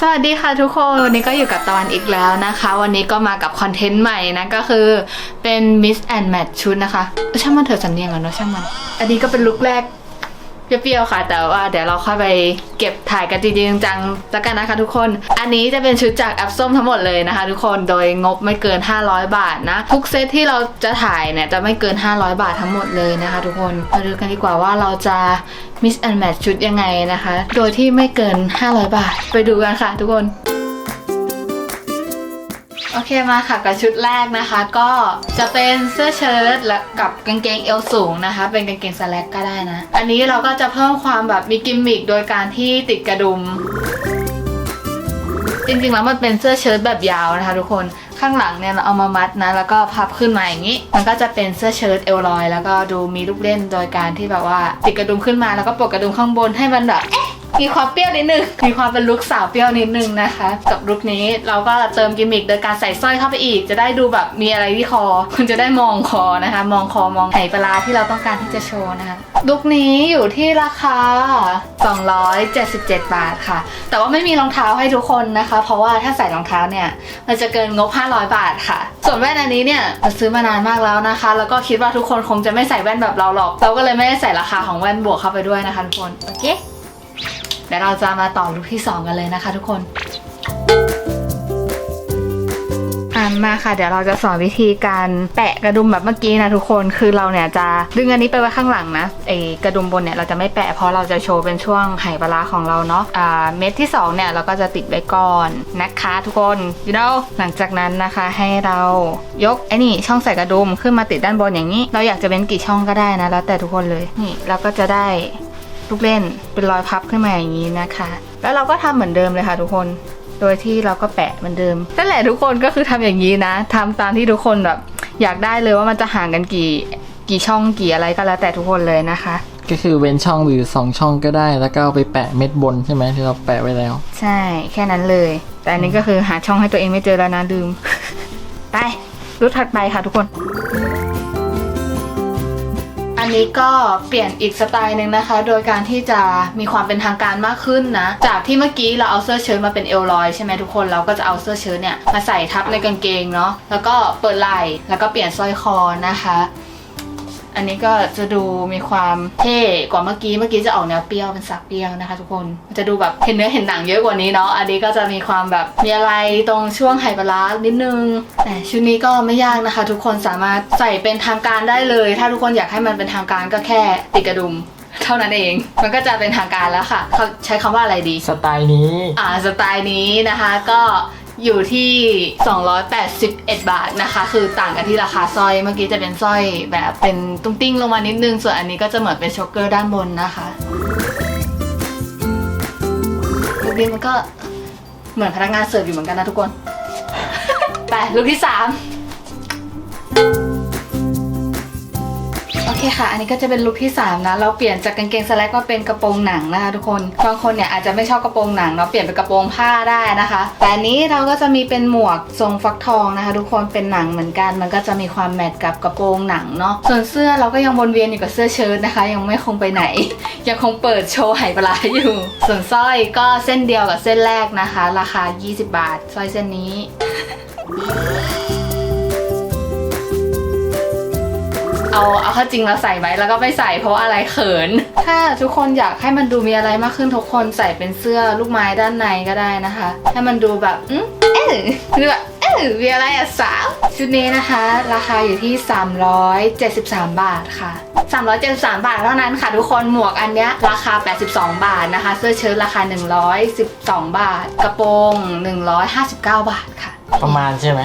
สวัสดีค่ะทุกคน วันนี้ก็อยู่กับตะวันอีกแล้วนะคะ วันนี้ก็มากับคอนเทนต์ใหม่นะก็คือเป็น Miss and Match ชุดนะคะ ช่างมันเถอะสันเนียงก่อนเนาะช่างมัน อันนี้ก็เป็นลุคแรก เปรี้ยวๆค่ะ แต่ว่าเดี๋ยวเราค่อยไปเก็บถ่ายกันจริงๆจังๆแล้วกันนะคะทุกคน อันนี้จะเป็นชุดจากแอปส้มทั้งหมดเลยนะคะ ทุกคนโดยงบไม่เกิน 500 บาทนะ ทุกเซตที่เราจะถ่ายเนี่ยจะไม่เกิน 500 บาททั้งหมดเลยนะคะ ทุกคนมาดูกันดีกว่าว่าเราจะ Miss and Match ชุดยังไงนะคะ โดยที่ไม่เกิน 500 บาท ไปดูกันค่ะ ทุกคน โอเคมาค่ะกับชุดแรกนะคะ ก็จะเป็นเสื้อเชิ้ตและกับกางเกงเอวสูงนะคะ เป็นกางเกงสแลกก็ได้นะ อันนี้เราก็จะเพิ่มความแบบมีกิมมิคโดยการที่ติดกระดุม จริงๆแล้วมันเป็นเสื้อเชิ้ตแบบยาวนะคะทุกคนข้างหลังเนี่ยเราเอามามัดนะ แล้วก็พับขึ้นมาอย่างนี้ มันก็จะเป็นเสื้อเชิ้ตเอวลอย แล้วก็ดูมีลูกเล่นโดยการที่แบบว่าติดกระดุมขึ้นมาแล้วก็ปลดกระดุมข้างบนให้มันแบบเอ๊ะ มีความเปรี้ยวนิดนึง มีความเป็นลุคสาวเปรี้ยวนิดนึงนะคะ กับลุคนี้เราก็เติมกิมมิคโดยการใส่สร้อยเข้าไปอีก จะได้ดูแบบมีอะไรที่คอ คุณจะได้มองคอนะคะ มองคอมองไหปลาร้าที่เราต้องการที่จะโชว์นะคะลุคนี้อยู่ที่ราคา 277 บาทค่ะ แต่ว่าไม่มีรองเท้าให้ทุกคนนะคะ เพราะว่าถ้าใส่รองเท้าเนี่ยมันจะเกินงบ 500 บาทค่ะ ส่วนแว่นอันนี้เนี่ยเราซื้อมานานมากแล้วนะคะ แล้วก็คิดว่าทุกคนคงจะไม่ใส่แว่นแบบเราหรอก เราก็เลยไม่ได้ใส่ราคาของแว่นบวกเข้าไปด้วยนะคะทุกคน โอเค เดี๋ยวเราจะมาต่อลุคที่ 2 กันเลยนะคะ ทุกคนอะมาค่ะ เดี๋ยวเราจะสอนวิธีการแปะกระดุมแบบเมื่อกี้นะทุกคนคือเราเนี่ยจะดึงอันนี้ไปไว้ข้างหลังนะไอกระดุมบนเนี่ยเราจะไม่แปะเพราะเราจะโชว์เป็นช่วงไหปลาของเราเนาะอ่าเม็ดที่สองเนี่ยเราก็จะติดไว้ก่อนนะคะทุกคน you know หลังจากนั้นนะคะให้เรายกไอ้นี่ช่องใส่กระดุมขึ้นมาติดด้านบนอย่างนี้ เราอยากจะเป็นกี่ช่องก็ได้นะแล้วแต่ทุกคนเลยนี่เราก็จะได้ ลูกเล่นเป็นรอยพับขึ้นมาอย่างนี้นะคะ แล้วเราก็ทำเหมือนเดิมเลยค่ะทุกคน โดยที่เราก็แปะเหมือนเดิมนั่นแหละทุกคนก็คือทำอย่างนี้นะทำตามที่ทุกคนแบบอยากได้เลยว่ามันจะห่างกันกี่กี่ช่องกี่อะไรก็แล้วแต่ทุกคนเลยนะคะ ก็คือเว้นช่องหรือสองช่องก็ได้ แล้วก็เอาไปแปะเม็ดบนใช่ไหมที่เราแปะไว้แล้ว ใช่แค่นั้นเลย แต่อันนี้ก็คือหาช่องให้ตัวเองไม่เจอแล้วนะลืม ไปรูปถัดไปค่ะทุกคน อันนี้ก็เปลี่ยนอีกสไตล์หนึ่งนะคะ โดยการที่จะมีความเป็นทางการมากขึ้นนะ จากที่เมื่อกี้เราเอาเสื้อเชิ้ตมาเป็นเอลลอยใช่ไหมทุกคนเราก็จะเอาเสื้อเชิ้ตเนี่ยมาใส่ทับในกางเกงเนาะแล้วก็เปิดไหล่แล้วก็เปลี่ยนสร้อยคอนะคะ อันนี้ก็จะดูมีความเท่กว่าเมื่อกี้ เมื่อกี้จะออกแนวเปรี้ยวเป็นสักเปรี้ยวนะคะ ทุกคนจะดูแบบเห็นเนื้อเห็นหนังเยอะกว่านี้เนาะ อันนี้ก็จะมีความแบบมีอะไรตรงช่วงไฮปลาร้านิดนึง แต่ชุดนี้ก็ไม่ยากนะคะ ทุกคนสามารถใส่เป็นทางการได้เลย ถ้าทุกคนอยากให้มันเป็นทางการก็แค่ติดกระดุมเท่านั้นเอง มันก็จะเป็นทางการแล้วค่ะ เขาใช้คำว่าอะไรดี สไตล์นี้ อ่า สไตล์นี้นะคะ ก็ อยู่ที่ 281 บาทนะคะ คือต่างกันที่ราคาสร้อยเมื่อกี้จะเป็นสร้อยแบบเป็นตุ้งติ้งลงมานิดนึง ส่วนอันนี้ก็จะเหมือนเป็นช็อกเกอร์ด้านบนนะคะลูกนี้มันก็เหมือนพนักงานเสิร์ฟอยู่เหมือนกันนะทุกคน ไปลูกที่ 3 เคค่ะ อันนี้ก็จะเป็นลุคที่ 3 นะ เราเปลี่ยนจากกางเกงสแลกมาเป็นกระโปรงหนังนะคะทุกคน บางคนเนี่ยอาจจะไม่ชอบกระโปรงหนังเนาะ เปลี่ยนเป็นกระโปรงผ้าได้นะคะ แต่อันนี้เราก็จะมีเป็นหมวกทรงฟักทองนะคะ ทุกคน เป็นหนังเหมือนกัน มันก็จะมีความแมทกับกระโปรงหนังเนาะ ส่วนเสื้อเราก็ยังวนเวียนอยู่กับเสื้อเชิ้ตนะคะ ยังไม่คงไปไหน ยังคงเปิดโชว์ไหปลาอยู่ ส่วนสร้อยก็เส้นเดียวกับเส้นแรกนะคะ ราคา 20 บาท สร้อยเส้นนี้ เอาเอาข้าจริงเราใส่ไหมแล้วก็ไม่ใส่เพราะาอะไรเขิน ถ้าทุกคนอยากให้มันดูมีอะไรมากขึ้นทุกคนใส่เป็นเสื้อลูกไม้ด้านในก็ได้นะคะ ให้มันดูแบบอืมเออดูแบบเออมีอะไรอะสาวชุดนี้นะคะ ราคาอยู่ที่ 373 บาทค่ะ 373 บาทเท่านั้นค่ะ ทุกคนหมวกอันเนี้ยราคา 82 บาทนะคะ เสื้อเชิ้ตราคา 112 บาท กระโปรง 159 บาทค่ะ ประมาณใช่ไหม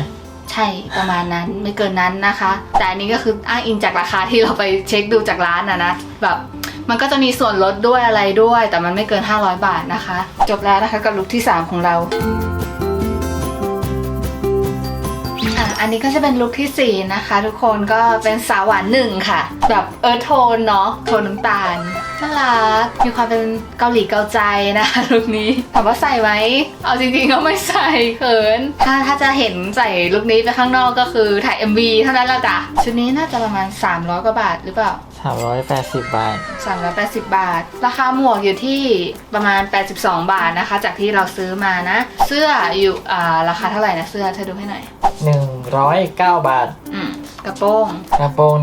ช่ประมาณนั้นไม่เกินนั้นนะคะ แต่อันนี้ก็คืออ้างอิงจากราคาที่เราไปเช็คดูจากร้านอะนะแบบมันก็จะมีส่วนลดด้วยอะไรด้วย แต่มันไม่เกิน 500 บาทนะคะ จบแล้วนะคะกับลุคที่ 3 ของเรา อันนี้ก็จะเป็นลุคทีสี่ 4 นะคะ ทุกคนก็เป็นสาวหวานหนึ่งค่ะ แบบเออโทนเนาะโทนน้ำตาลน่ารักมีความเป็นเกาหลีเกาใจนะคะลุคนี้ถามว่าใส่ไหมเอาจริงๆก็ไม่ใส่เขิน ถ้าถ้าจะเห็นใส่ลุคนี้ไปข้างนอกก็คือถ่าย MV เท่านั้นละจ้ะชุดนี้น่าจะประมาณ 300 กว่าบาทหรือเปล่า 380บาท 380 บาท ราคาหมวกอยู่ที่ประมาณ 82 บาทนะคะ จากที่เราซื้อมานะ เสื้ออยู่อ่าราคาเท่าไหร่นะเสื้อเธอดูให้หน่อย109บาท อืมกระโปรง กระโปรง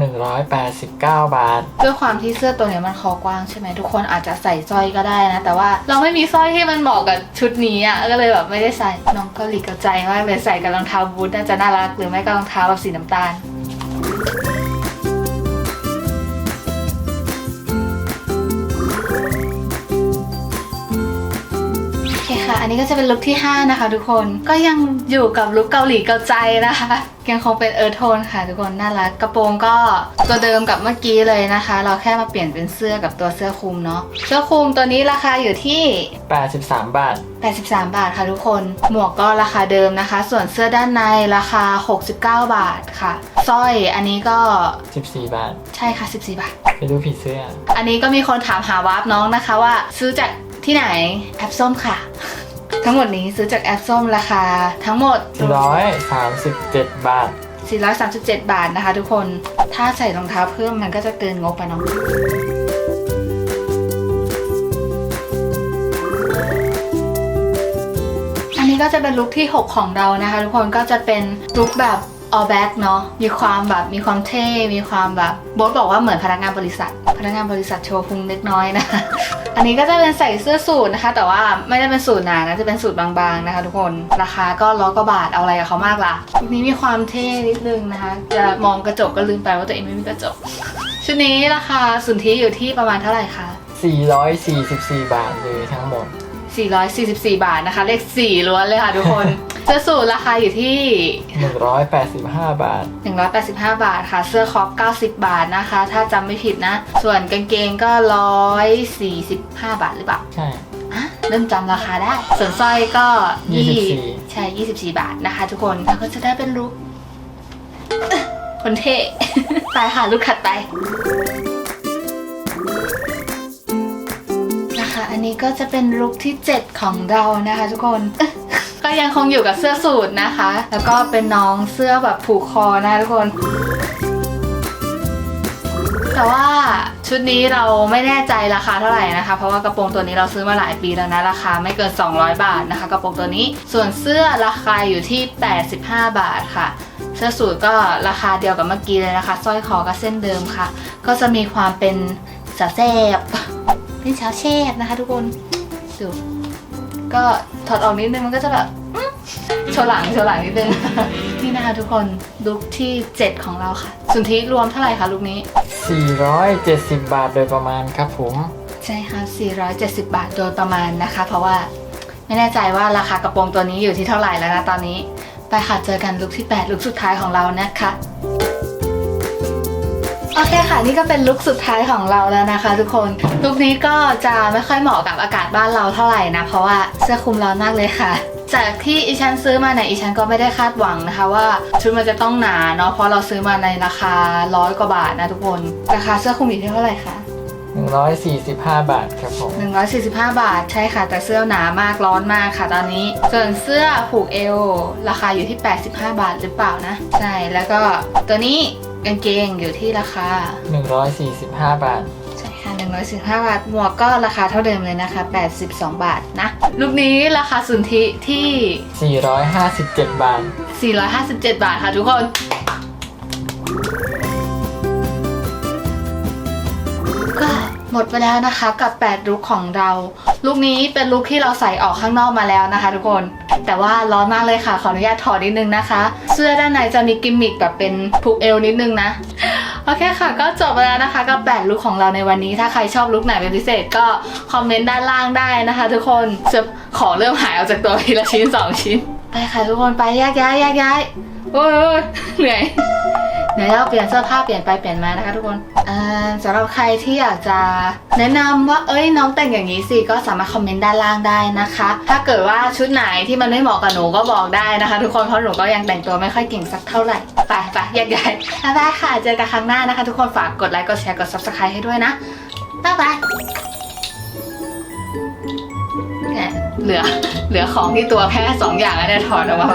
189บาท ด้วยความที่เสื้อตัวเนี้ยมันคอกว้างใช่ไหมทุกคนอาจจะใส่สร้อยก็ได้นะ แต่ว่าเราไม่มีสร้อยที่มันเหมาะกับชุดนี้อะก็เลยแบบไม่ได้ใส่น้องก็หลีกกระใจมากเลยใส่กับรองเท้าบูทน่าจะน่ารักหรือไม่ก็รองเท้าแบบสีน้ำตาล นนี้ก็จะเป็นลุคที่ 5 นะคะทุกคนก็ยังอยู่กับลุคเกาหลีเกาใจนะคะยังคงเป็นเออร์โทนค่ะทุกคนน่ารักกระโปรงก็ตัวเดิมกับเมื่อกี้เลยนะคะ เราแค่มาเปลี่ยนเป็นเสื้อกับตัวเสื้อคลุมเนาะเสื้อคลุมตัวนี้ราคาอยู่ที่ 83 บาท 83 บาทค่ะทุกคน หมวกก็ราคาเดิมนะคะ ส่วนเสื้อด้านในราคา 69 บาทค่ะสร้อยอันนี้ก็ 14 บาท ใช่ค่ะ 14 บาทไปดูผีเสื้อ อันนี้ก็มีคนถามหาวาร์ปน้องนะคะว่าซื้อจากที่ไหนแอปส้มค่ะ ทั้งหมดนี้ซื้อจากแอปส้มราคาทั้งหมด 137 บาท 437 บาทนะคะ ทุกคน ถ้าใส่รองเท้าเพิ่มมันก็จะเกินงบไปเนาะอันนี้ก็จะเป็นลุคที่ 6 ของเรานะคะ ทุกคนก็จะเป็นลุคแบบ all back เนาะ มีความแบบ มีความเท่ มีความแบบ โบทบอกว่าเหมือนพนักงานบริษัท พนักงานบริษัทโชว์พุงเล็กน้อยนะ อันนี้ก็จะเป็นใส่เสื้อสูทนะคะ แต่ว่าไม่ได้เป็นสูทหนานะจะเป็นสูทบางๆนะคะ ทุกคนราคาก็ร้อยกว่าบาทเอาอะไรกับเขามากล่ะชุดนี้มีความเท่นิดนึงนะคะ จะมองกระจกก็ลืมไปว่าตัวเองไม่มีกระจกชุดนี้ราคาสุนทีอยู่ที่ประมาณเท่าไหร่คะ444 บาทเลยทั้งหมด 444 บาทนะคะ เลข4ล้วนเลยค่ะทุกคน เสื้อสูทราคาอยู่ที่ 185 บาท 185 บาทค่ะ เสื้อคอป90 บาทนะคะ ถ้าจำไม่ผิดนะ ส่วนกางเกงก็ 145 บาทหรือเปล่า ใช่ อะ เริ่มจำราคาได้ ส่วนสร้อยก็24 ใช่ 24 บาทนะคะ ทุกคนแล้วก็จะได้เป็นลุคเอ๊ะคนเท่ ไปค่ะลุคถัดไปนะคะ อันนี้ก็จะเป็นลุคที่ 7 ของเรานะคะ ทุกคน ก็ยังคงอยู่กับเสื้อสูทนะคะ แล้วก็เป็นน้องเสื้อแบบผูกคอนะทุกคน แต่ว่าชุดนี้เราไม่แน่ใจราคาเท่าไหร่นะคะ เพราะว่ากระโปรงตัวนี้เราซื้อมาหลายปีแล้วนะ ราคาไม่เกิน 200 บาทนะคะ กระโปรงตัวนี้ ส่วนเสื้อราคาอยู่ที่ 85 บาทค่ะเสื้อสูทก็ราคาเดียวกับเมื่อกี้เลยนะคะสร้อยคอก็เส้นเดิมค่ะ ก็จะมีความเป็นสาวแซบเป็นสาวแซบนะคะทุกคนดู ก็ถอดออกนิดนึงมันก็จะแบบอื้อโชว์หลังโชว์หลังนิดนึง นี่นะคะทุกคนลุคที่ 7 ของเราค่ะ สุนทิรวมเท่าไหร่คะลุคนี้ 470 บาทโดยประมาณครับผม ใช่ค่ะ 470 บาทโดยประมาณนะคะ เพราะว่าไม่แน่ใจว่าราคากระโปรงตัวนี้อยู่ที่เท่าไหร่แล้วนะตอนนี้ ไปค่ะเจอกันลุคที่ 8 ลุคสุดท้ายของเรานะคะ โอเคค่ะนี่ก็เป็นลุคสุดท้ายของเราแล้วนะคะ ทุกคนลุคนี้ก็จะไม่ค่อยเหมาะกับอากาศบ้านเราเท่าไหร่นะ เพราะว่าเสื้อคลุมร้อนมากเลยค่ะ จากที่อีฉันซื้อมาเนี่ยอีฉันก็ไม่ได้คาดหวังนะคะ ว่าชุดมันจะต้องหนาเนาะเพราะเราซื้อมาในราคาร้อยกว่าบาทนะทุกคนราคาเสื้อคลุมอยู่ที่เท่าไหร่คะ145 บาทครับผม 145 บาทใช่ค่ะ แต่เสื้อหนามากร้อนมากค่ะตอนนี้ ส่วนเสื้อผูกเอว ราคาอยู่ที่ 85 บาทหรือเปล่านะ ใช่ แล้วก็ตัวนี้ กางเกงอยู่ที่ราคา 145 บาท ใช่ค่ะ115บาท หมวกก็ราคาเท่าเดิมเลยนะคะ 82 บาทนะลูกนี้ราคาสุนทิที่ 457 บาท 457 บาทค่ะทุกคน หมดไปแล้วนะคะกับ 8 ลุคของเรา ลุคนี้เป็นลุคที่เราใส่ออกข้างนอกมาแล้วนะคะ ทุกคน แต่ว่าร้อนมากเลยค่ะ ขออนุญาตถอดนิดนึงนะคะ เสื้อด้านในจะมีกิมมิคแบบเป็นผูกเอวนิดนึงนะ โอเคค่ะ ก็จบไปแล้วนะคะกับ 8 ลุคของเราในวันนี้ ถ้าใครชอบลุคไหนเป็นพิเศษก็คอมเมนต์ด้านล่างได้นะคะ ทุกคนจะขอเริ่มหายออกจากตัวทีละชิ้น 2 ชิ้น ไปค่ะทุกคนไปแยกย้ายแยกย้ายโอ้ยเหนื่อย เดี๋ยวเราเปลี่ยนเสื้อผ้าเปลี่ยนไปเปลี่ยนมานะคะทุกคนอ่าสำหรับใครที่อยากจะแนะนำว่าเอ้ยน้องแต่งอย่างนี้สิก็สามารถคอมเมนต์ด้านล่างได้นะคะ ถ้าเกิดว่าชุดไหนที่มันไม่เหมาะกับหนูก็บอกได้นะคะ ทุกคนเพราะหนูก็ยังแต่งตัวไม่ค่อยเก่งสักเท่าไหร่ไปไปแยกย้ายบ๊ายบายค่ะเจอกันครั้งหน้านะคะ ทุกคนฝากกดไลค์กดแชร์กด subscribe ให้ด้วยนะบ๊ายบายเนี่ยเหลือเหลือของที่ตัวแค่สองอย่างแล้วเนี่ยถอดออกมา